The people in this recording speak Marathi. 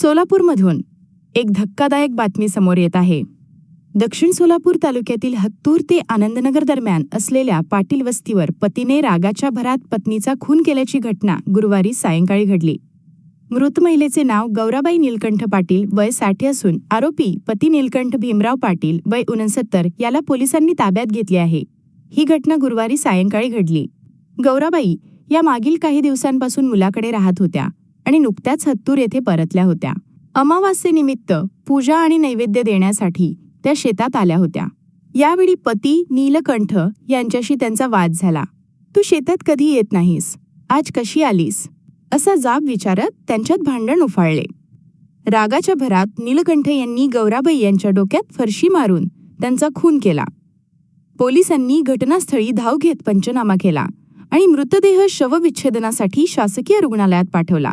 सोलापूरमधून एक धक्कादायक बातमी समोर येत आहे. दक्षिण सोलापूर तालुक्यातील हत्तूर ते आनंदनगर दरम्यान असलेल्या पाटील वस्तीवर पतीने रागाच्या भरात पत्नीचा खून केल्याची घटना गुरुवारी सायंकाळी घडली. मृत महिलेचे नाव गौराबाई नीलकंठ पाटील वयसाठी असून आरोपी पती नीलकंठ भीमराव पाटील वय उनसत्तर याला पोलिसांनी ताब्यात घेतले आहे. ही घटना गुरुवारी सायंकाळी घडली. गौराबाई या मागील काही दिवसांपासून मुलाकडे राहत होत्या. आणि नुकत्याच हत्तूर येथे परतल्या होत्या. अमावास्येनिमित्त पूजा आणि नैवेद्य देण्यासाठी त्या शेतात आल्या होत्या. यावेळी पती नीलकंठ यांच्याशी त्यांचा वाद झाला. तू शेतात कधी येत नाहीस? आज कशी आलीस? असा जाब विचारत त्यांच्यात भांडण उफाळले. रागाच्या भरात नीलकंठ यांनी गौराबाई यांच्या डोक्यात फरशी मारून त्यांचा खून केला. पोलिसांनी घटनास्थळी धाव घेत पंचनामा केला आणि मृतदेह शवविच्छेदनासाठी शासकीय रुग्णालयात पाठवला.